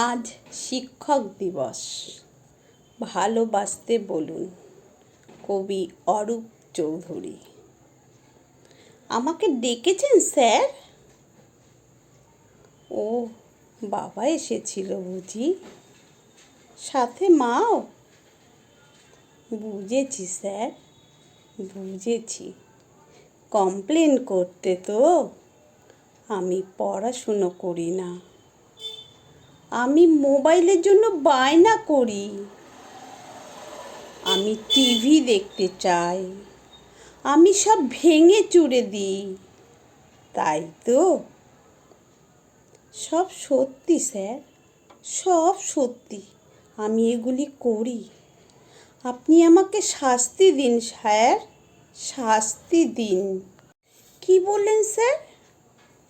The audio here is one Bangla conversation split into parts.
আজ শিক্ষক দিবস। ভালোবাসতে বলুন, কবি অরূপ চৌধুরী। আমাকে ডেকেছেন, স্যার? ও, বাবা এসেছিল বুঝি। সাথে মাও? বুঝেছি, স্যার, বুঝেছি। কমপ্লেন করতে তো আমি পড়াশুনো করি না। আমি মোবাইলের জন্য বায়না করি। আমি টিভি দেখতে চাই। আমি সব ভেঙে চুরে দিই। তাই তো? সব সত্যি, স্যার। সব সত্যি। আমি এগুলি করি। আপনি আমাকে শাস্তি দিন, স্যার। শাস্তি দিন। কি বললেন, স্যার?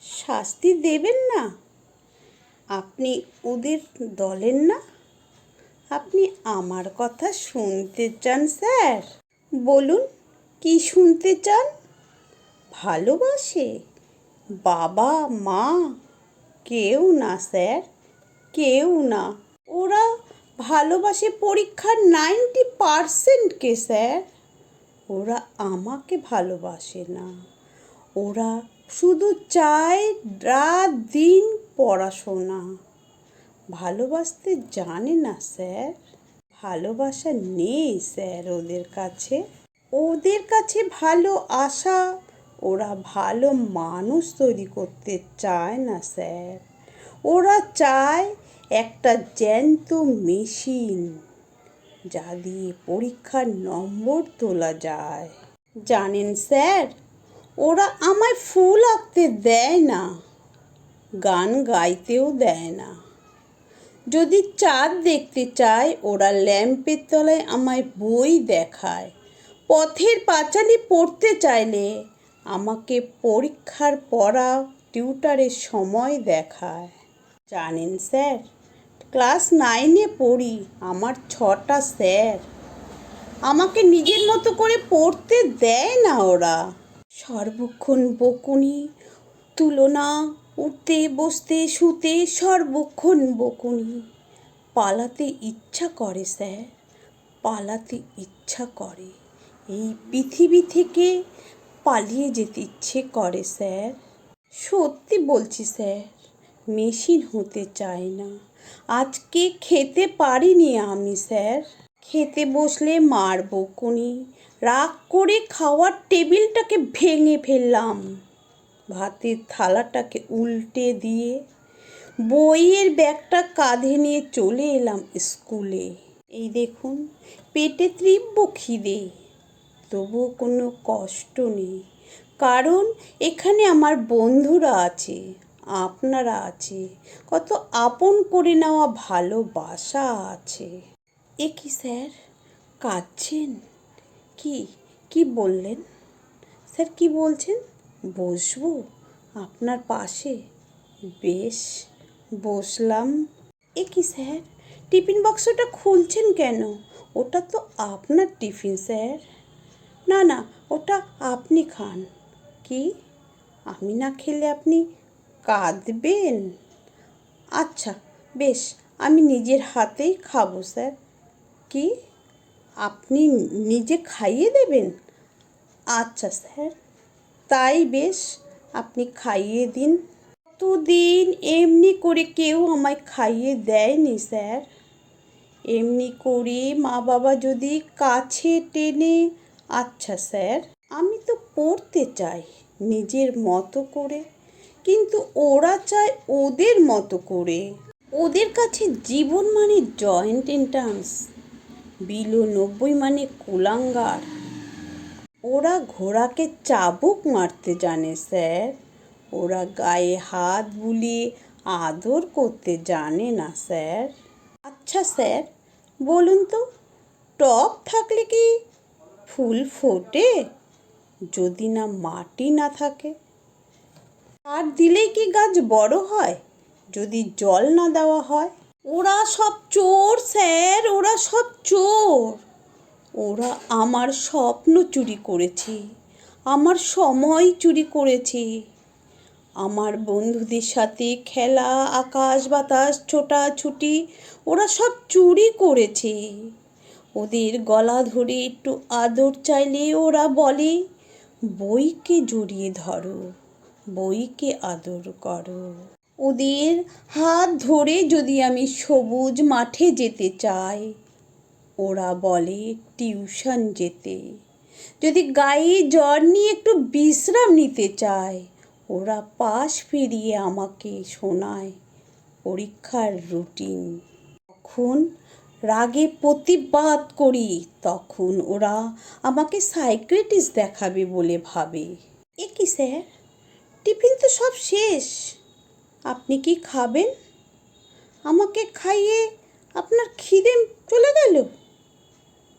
শাস্তি দেবেন না? আপনি ওদের দলের না? আপনি আমার কথা শুনতে চান, স্যার? বলুন, কি শুনতে চান? ভালোবাসে? বাবা, মা? কেউ না, স্যার, কেউ না। ওরা ভালোবাসে পরীক্ষার নাইনটি পারসেন্টকে স্যার? ওরা আমাকে ভালোবাসে না। ওরা শুধু চায় রাত দিন পড়াশোনা। ভালোবাসতে জানে না স্যার। ভালোবাসা নেই স্যার ওদের কাছে। ওদের কাছে ভালো আশা, ওরা ভালো মানুষ তৈরি করতে চায় না স্যার। ওরা চায় একটা জ্যান্ত মেশিন যা দিয়ে পরীক্ষার নম্বর তোলা যায়। জানেন স্যার, ওরা আমায় ফুল আঁকতে দেয় না। গান গাইতেও দেয় না। যদি চাঁদ দেখতে চায়, ওরা ল্যাম্পের তলায় আমায় বই দেখায়। পথের পাঁচালি পড়তে চাইলে আমাকে পরীক্ষার পড়া, টিউটারের সময় দেখায়। জানেন স্যার, ক্লাস নাইনে পড়ি, আমার ছটা স্যার। আমাকে নিজের মতো করে পড়তে দেয় না ওরা। সর্বক্ষণ বকুনি, তুলনা উঠতে, বসতে, শুতে সর্বক্ষণ বকুনি। পালাতে ইচ্ছা করে, স্যার, পালাতে ইচ্ছা করে। এই পৃথিবী থেকে পালিয়ে যেতে ইচ্ছে করে, স্যার। সত্যি বলছি, স্যার, মেশিন হতে চাই না। আজকে খেতে পারিনি আমি, স্যার। খেতে বসলে মার বকুনি রাগ করে খাওয়ার টেবিলটাকে ভেঙে ফেললাম। ভাতের থালাটাকে উল্টে দিয়ে বইয়ের ব্যাগটা কাঁধে নিয়ে চলে এলাম স্কুলে। এই দেখুন, পেটে তীব্র খিদে। তবুও কোনো কষ্ট নেই, কারণ এখানে আমার বন্ধুরা আছে, আপনারা আছে। কত আপন করে নেওয়া ভালোবাসা আছে। এ কি স্যার, কাঁদছেন? কি কি বললেন? স্যার কি বলছেন? বসবো আপনার পাশে? বেশ, বসলাম। এ কি স্যার? টিফিন বাক্সটা খুলছেন কেন? ওটা তো আপনার টিফিন, স্যার। না না, ওটা আপনি খান। কি? আমি না খেলে আপনি কাঁদবেন? আচ্ছা বেশ, আমি নিজের হাতেই খাব, স্যার। কি? আপনি নিজে খাইয়ে দেবেন? আচ্ছা স্যার। তাই বেশ, আপনি খাইয়ে দিন। দিন এমনি করে কেউ আমায় খাইয়ে দেয়নি, স্যার। এমনি করে মা বাবা যদি কাছে টেনে আচ্ছা স্যার, আমি তো পড়তে চাই নিজের মতো করে, কিন্তু ওরা চায় ওদের মতো করে। ওদের কাছে জীবন মানে জয়েন্ট এন্ট্রান্স, বিলো নব্বই মানে কুলাঙ্গার। ওরা ঘোড়াকে চাবুক মারতে জানে, স্যার। ওরা গায়ে হাত বুলিয়ে আদর করতে জানে না, স্যার। আচ্ছা স্যার, বলুন তো টব থাকলে কি ফুল ফোটে? যদি না মাটি না থাকে? আর দিলেই কি গাছ বড় হয়? যদি জল না দেওয়া হয়? ওরা সব চোর, স্যার, ওরা সব চোর। ওরা আমার স্বপ্ন চুরি করেছে, আমার সময় চুরি করেছে। আমার বন্ধুদের সাথে খেলা, আকাশ বাতাস, ছোটাছুটি, ওরা সব চুরি করেছে। ওদের গলা ধরে একটু আদর চাইলে ওরা বলে, বইকে জড়িয়ে ধরো, বইকে আদর করো। ওদের হাত ধরে যদি আমি সবুজ মাঠে যেতে চাই ওরা বলে, টিউশন যেতে। যদি গায়ে জ্বর নিয়ে একটু বিশ্রাম নিতে চায়, ওরা পাশ ফিরিয়ে আমাকে শোনায় পরীক্ষার রুটিন। তখন রাগে প্রতিবাদ করি, তখন ওরা আমাকে সাইক্রেটিস্ট দেখাবে বলে ভাবে। এ কি স্যার? টিফিন তো সব শেষ। আপনি কি খাবেন? আমাকে খাইয়ে আপনার খিদে চলে গেল?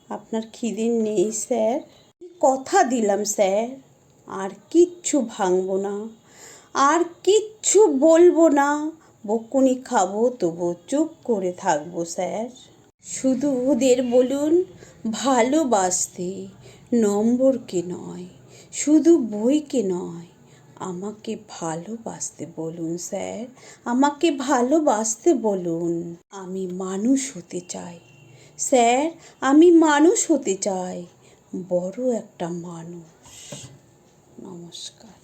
আপনার খিদে নেই, স্যার। কথা দিলাম, স্যার। আর কিচ্ছু ভাঙবো না। আর কিচ্ছু বলব না। বকুনি খাব, তবু চুপ করে থাকব, স্যার। শুধু ওদের বলুন, ভালোবাসতে নম্বরকে নয়, শুধু বইকে নয়, আমাকে ভালোবাসতে বলুন, স্যার। আমাকে ভালোবাসতে বলুন, আমি মানুষ হতে চাই। স্যার আমি মানুষ হতে চাই। বড় একটা মানুষ। নমস্কার।